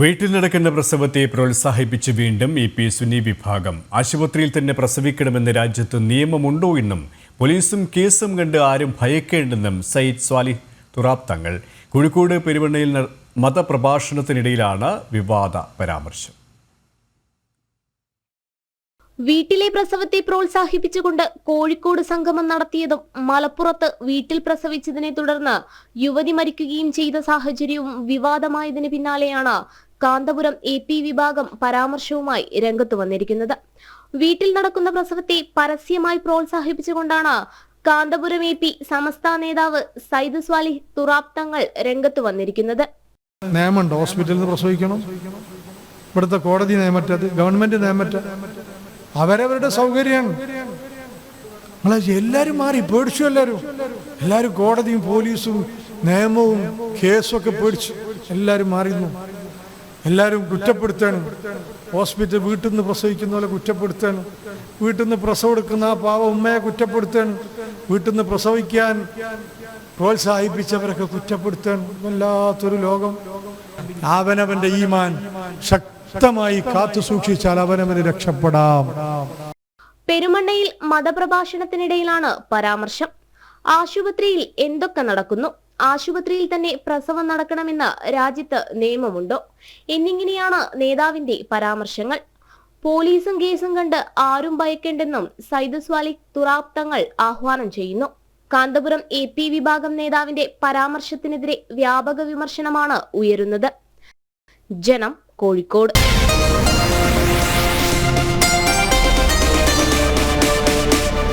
വീട്ടിൽ നടക്കുന്ന പ്രസവത്തെ പ്രോത്സാഹിപ്പിച്ച് വീണ്ടും ഇ പി സുന്നി വിഭാഗം. ആശുപത്രിയിൽ തന്നെ പ്രസവിക്കണമെന്ന് രാജ്യത്ത് നിയമമുണ്ടോ എന്നും പോലീസും കേസും കണ്ട് ആരും ഭയക്കേണ്ടെന്നും സയ്യിദ് സ്വാലിഹ് തുറാബ് തങ്ങൾ. കോഴിക്കോട് പെരുവണ്ണയിൽ മതപ്രഭാഷണത്തിനിടയിലാണ് വിവാദ പരാമർശം. വീട്ടിലെ പ്രസവത്തെ പ്രോത്സാഹിപ്പിച്ചുകൊണ്ട് കോഴിക്കോട് സംഗമം നടത്തിയതും മലപ്പുറത്ത് വീട്ടിൽ പ്രസവിച്ചതിനെ തുടർന്ന് യുവതി മരിക്കുകയും ചെയ്ത സാഹചര്യവും വിവാദമായതിന് പിന്നാലെയാണ് കാന്തപുരം എ പി വിഭാഗം പരാമർശവുമായി രംഗത്ത് വന്നിരിക്കുന്നത്. വീട്ടിൽ നടക്കുന്ന പ്രസവത്തെ പരസ്യമായി പ്രോത്സാഹിപ്പിച്ചുകൊണ്ടാണ് കാന്തപുരം എ പി സമസ്ത നേതാവ് സൈദ് സ്വാലിഹ് തുറാബ് തങ്ങൾ രംഗത്ത് വന്നിരിക്കുന്നത്. നിയമമുണ്ട് ഹോസ്പിറ്റലിൽ പ്രസവിക്കണം. ഇവിടുത്തെ കോടതി നിയമറ്റത് ഗവൺമെന്റ് നിയമറ്റ അവരവരുടെ സൗകര്യമാണ്. എല്ലാവരും മാറി. പേടിച്ചു എല്ലാവരും എല്ലാവരും കോടതിയും പോലീസും നിയമവും കേസും ഒക്കെ പേടിച്ചു. എല്ലാവരും മാറിയിരുന്നു എല്ലാവരും കുറ്റപ്പെടുത്തണം ഹോസ്പിറ്റൽ വീട്ടിൽ നിന്ന് പ്രസവിക്കുന്ന പോലെ കുറ്റപ്പെടുത്തണം വീട്ടിൽ നിന്ന് പ്രസവം എടുക്കുന്ന ആ പാവ ഉമ്മയെ കുറ്റപ്പെടുത്തണം വീട്ടിൽ നിന്ന് പ്രസവിക്കാൻ പ്രോത്സാഹിപ്പിച്ചവരൊക്കെ കുറ്റപ്പെടുത്തണം വല്ലാത്തൊരു ലോകം. അവനവന്റെ ഈമാൻ ശക്തമായി കാത്തു സൂക്ഷിച്ചാൽ അവനവന് രക്ഷപ്പെടാം. പെരുമണ്ണയിൽ മതപ്രഭാഷണത്തിനിടയിലാണ് പരാമർശം. ആശുപത്രിയിൽ എന്തൊക്കെ നടക്കുന്നു? ആശുപത്രിയിൽ തന്നെ പ്രസവം നടക്കണമെന്ന് രാജ്യത്ത് നിയമമുണ്ടോ? എന്നിങ്ങനെയാണ് നേതാവിന്റെ പരാമർശങ്ങൾ. പോലീസും കേസും കണ്ട് ആരും ഭയക്കേണ്ടെന്നും സൈദ് സ്വാലിക് ആഹ്വാനം ചെയ്യുന്നു. കാന്തപുരം എ പി വിഭാഗം നേതാവിന്റെ പരാമർശത്തിനെതിരെ വ്യാപക വിമർശനമാണ് ഉയരുന്നത്. ജനം കോഴിക്കോട്.